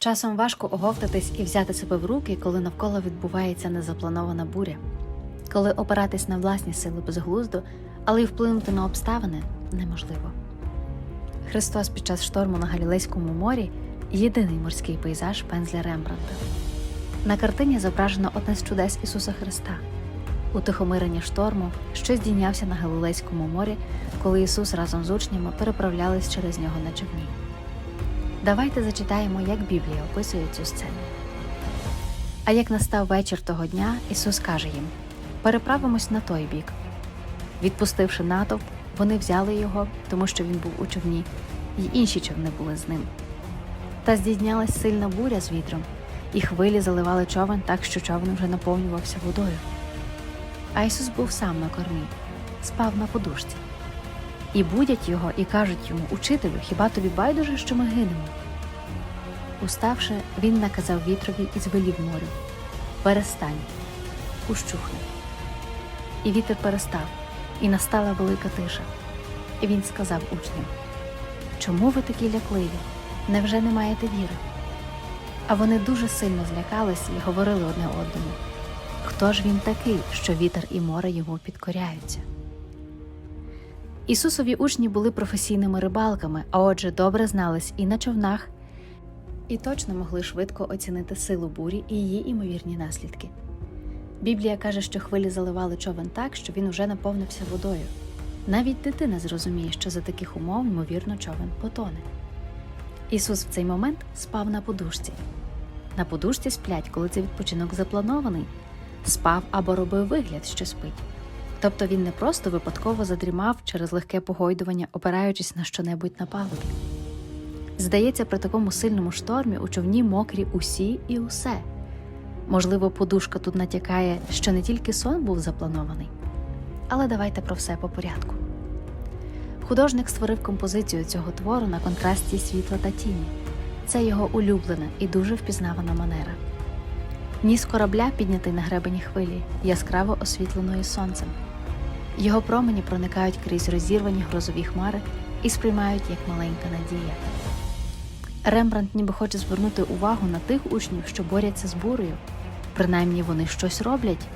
Часом важко оговтатись і взяти себе в руки, коли навколо відбувається незапланована буря, коли опиратись на власні сили безглуздо, але й вплинути на обставини неможливо. Христос під час шторму на Галілейському морі єдиний морський пейзаж пензля Рембрандта. На картині зображено одне з чудес Ісуса Христа. У шторму, що здійнявся на Галилейському морі, коли Ісус разом з учнями переправлялись через нього на човні. Давайте зачитаємо, як Біблія описує цю сцену. А як настав вечір того дня, Ісус каже їм: переправимось на той бік. Відпустивши натовп, вони взяли його, тому що він був у човні, і інші човни були з ним. Та здійнялась сильна буря з вітром, і хвилі заливали човен так, що човен вже наповнювався водою. А Ісус був сам на кормі, спав на подушці. І будять його, і кажуть йому, Учителю, хіба тобі байдуже, що ми гинемо? Уставши, він наказав вітрові і звелів морю Перестань, ущухни. І вітер перестав, і настала велика тиша. І він сказав учням: Чому ви такі лякливі? Невже не маєте віри? А вони дуже сильно злякалися і говорили одне одному: Хто ж він такий, що вітер і море йому підкоряються? Ісусові учні були професійними рибалками, а отже, добре знались і на човнах, і точно могли швидко оцінити силу бурі і її імовірні наслідки. Біблія каже, що хвилі заливали човен так, що він уже наповнився водою. Навіть дитина зрозуміє, що за таких умов, ймовірно, човен потоне. Ісус в цей момент спав на подушці. На подушці сплять, коли цей відпочинок запланований, спав або робив вигляд, що спить. Тобто він не просто випадково задрімав через легке погойдування, опираючись на щонебудь на палубі. Здається, при такому сильному штормі у човні мокрі усі і усе. Можливо, подушка тут натякає, що не тільки сон був запланований. Але давайте про все по порядку. Художник створив композицію цього твору на контрасті світла та тіні. Це його улюблена і дуже впізнавана манера. Ніс корабля піднятий на гребені хвилі, яскраво освітленої сонцем. Його промені проникають крізь розірвані грозові хмари і сприймають як маленька надія. Рембрандт ніби хоче звернути увагу на тих учнів, що борються з бурею. Принаймні вони щось роблять,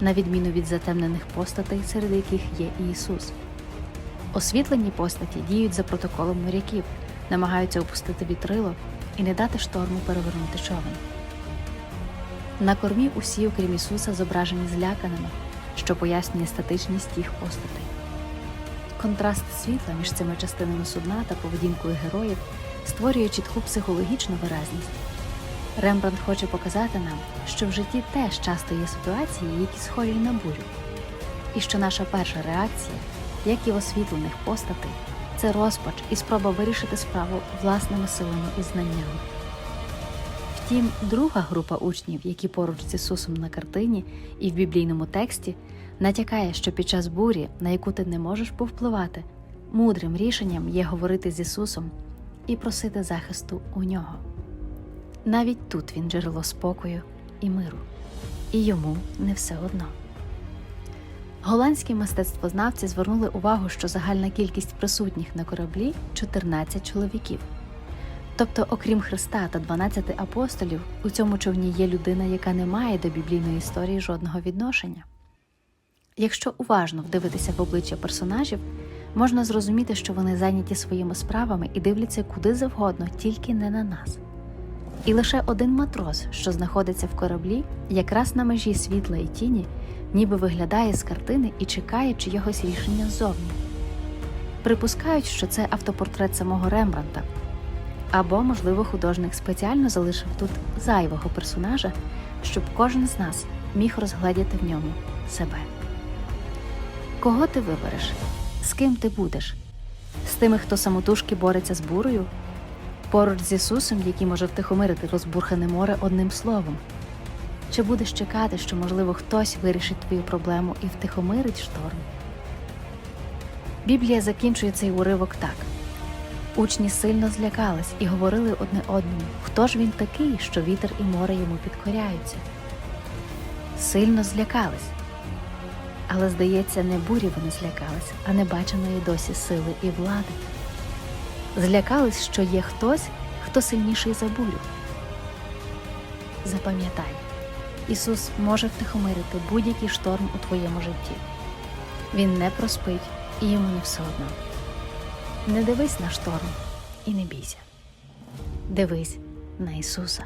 на відміну від затемнених постатей, серед яких є Ісус. Освітлені постаті діють за протоколом моряків, намагаються опустити вітрило і не дати шторму перевернути човен. На кормі усі, окрім Ісуса, зображені зляканими, що пояснює статичність їх постатей. Контраст світла між цими частинами судна та поведінкою героїв створює чітку психологічну виразність. Рембрандт хоче показати нам, що в житті теж часто є ситуації, які схожі на бурю, і що наша перша реакція, як і освітлених постатей, це розпач і спроба вирішити справу власними силами і знаннями. Втім, друга група учнів, які поруч з Ісусом на картині і в біблійному тексті, натякає, що під час бурі, на яку ти не можеш повпливати, мудрим рішенням є говорити з Ісусом і просити захисту у нього. Навіть тут він джерело спокою і миру, і йому не все одно. Голландські мистецтвознавці звернули увагу, що загальна кількість присутніх на кораблі 14 чоловіків. Тобто, окрім Христа та 12 апостолів, у цьому човні є людина, яка не має до біблійної історії жодного відношення. Якщо уважно вдивитися в обличчя персонажів, можна зрозуміти, що вони зайняті своїми справами і дивляться куди завгодно, тільки не на нас. І лише один матрос, що знаходиться в кораблі, якраз на межі світла і тіні, ніби виглядає з картини і чекає чогось рішення ззовні. Припускають, що це автопортрет самого Рембранта, або, можливо, художник спеціально залишив тут зайвого персонажа, щоб кожен з нас міг розгледіти в ньому себе. Кого ти вибереш? З ким ти будеш? З тими, хто самотужки бореться з бурою? Поруч з Ісусом, який може втихомирити розбурхане море одним словом? Чи будеш чекати, що, можливо, хтось вирішить твою проблему і втихомирить шторм? Біблія закінчує цей уривок так. Учні сильно злякались і говорили одне одному, хто ж він такий, що вітер і море йому підкоряються. Сильно злякались. Але, здається, не бурі вони злякались, а небаченої досі сили і влади. Злякались, що є хтось, хто сильніший за бурю, Запам'ятай, Ісус може втихомирити будь-який шторм у твоєму житті. Він не проспить і йому не все одно. Не дивись на шторм і не бійся. Дивись на Ісуса.